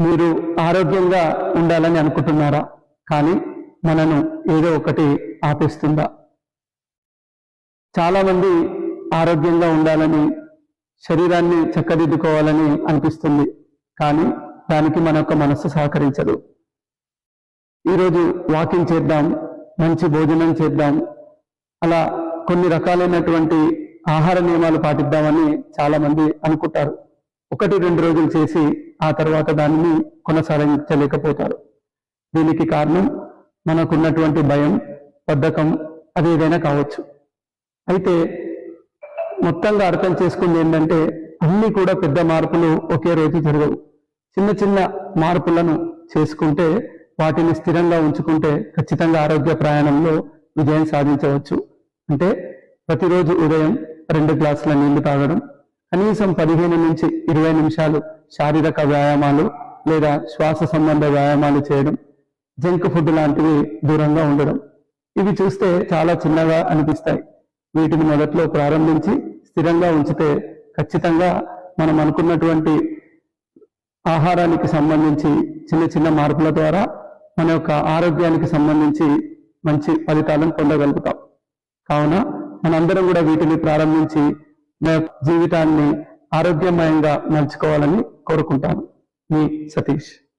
మీరు ఆరోగ్యంగా ఉండాలని అనుకుంటున్నారా? కానీ మనను ఏదో ఒకటి ఆపేస్తుందా? చాలామంది ఆరోగ్యంగా ఉండాలని శరీరాన్ని చక్కదిద్దుకోవాలని అనిపిస్తుంది. కానీ దానికి మన యొక్క మనస్సు సహకరించదు. ఈరోజు వాకింగ్ చేద్దాం మంచి భోజనం చేద్దాం. అలా కొన్ని రకాలైనటువంటి ఆహార నియమాలు పాటిద్దామని చాలామంది అనుకుంటారు. ఒకటి రెండు రోజులు చేసి ఆ తర్వాత దానిని కొనసాగించలేకపోతారు. దీనికి కారణం మనకున్నటువంటి భయం బద్ధకం అది ఏదైనా కావచ్చు. అయితే మొత్తంగా అర్థం చేసుకుంది ఏంటంటే అన్ని కూడా పెద్ద మార్పులు ఒకే రోజు జరగవు. చిన్న చిన్న మార్పులను చేసుకుంటే వాటిని స్థిరంగా ఉంచుకుంటే ఖచ్చితంగా ఆరోగ్య ప్రయాణంలో విజయం సాధించవచ్చు. అంటే ప్రతిరోజు ఉదయం రెండు గ్లాసుల నీళ్ళు తాగడం కనీసం పదిహేను నుంచి ఇరవై నిమిషాలు శారీరక వ్యాయామాలు లేదా శ్వాస సంబంధ వ్యాయామాలు చేయడం జంక్ ఫుడ్ లాంటివి దూరంగా ఉండడం ఇవి చూస్తే చాలా చిన్నగా అనిపిస్తాయి. వీటిని మొదట్లో ప్రారంభించి స్థిరంగా ఉంచితే ఖచ్చితంగా మనం అనుకున్నటువంటి ఆహారానికి సంబంధించి చిన్న చిన్న మార్పుల ద్వారా మన యొక్క ఆరోగ్యానికి సంబంధించి మంచి ఫలితాలను పొందగలుగుతాం. కావున మనందరం కూడా వీటిని ప్రారంభించి జీవితాన్ని ఆరోగ్యమయంగా మలుచుకోవాలని కోరుకుంటాను. మీ సతీష్.